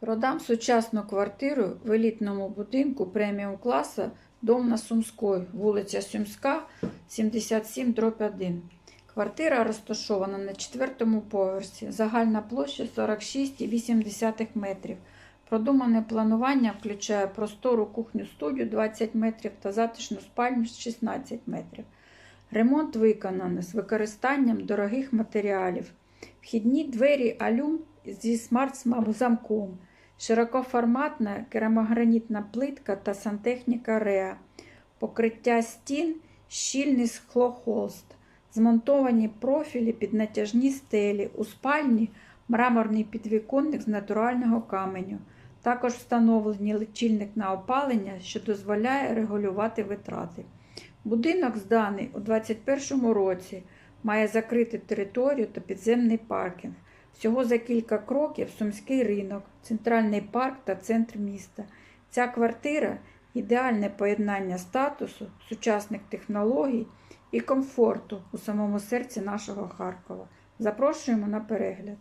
Продам сучасну квартиру в елітному будинку преміум класу Дом на Сумської, вулиця Сумська, 77 1. Квартира розташована на четвертому поверсі. Загальна площа 46,8 метрів. Продумане планування включає простору кухню-студію 20 метрів та затишну спальню 16 метрів. Ремонт виконаний з використанням дорогих матеріалів. Вхідні двері алюм зі смарт-замком, широкоформатна керамогранітна плитка та сантехніка Реа, покриття стін, щільний склохолст, змонтовані профілі під натяжні стелі, у спальні мраморний підвіконник з натурального каменю. Також встановлений лічильник на опалення, що дозволяє регулювати витрати. Будинок зданий у 2021 році, має закриту територію та підземний паркінг. Всього за кілька кроків Сумський ринок, центральний парк та центр міста. Ця квартира ідеальне поєднання статусу, сучасних технологій і комфорту у самому серці нашого Харкова. Запрошуємо на перегляд.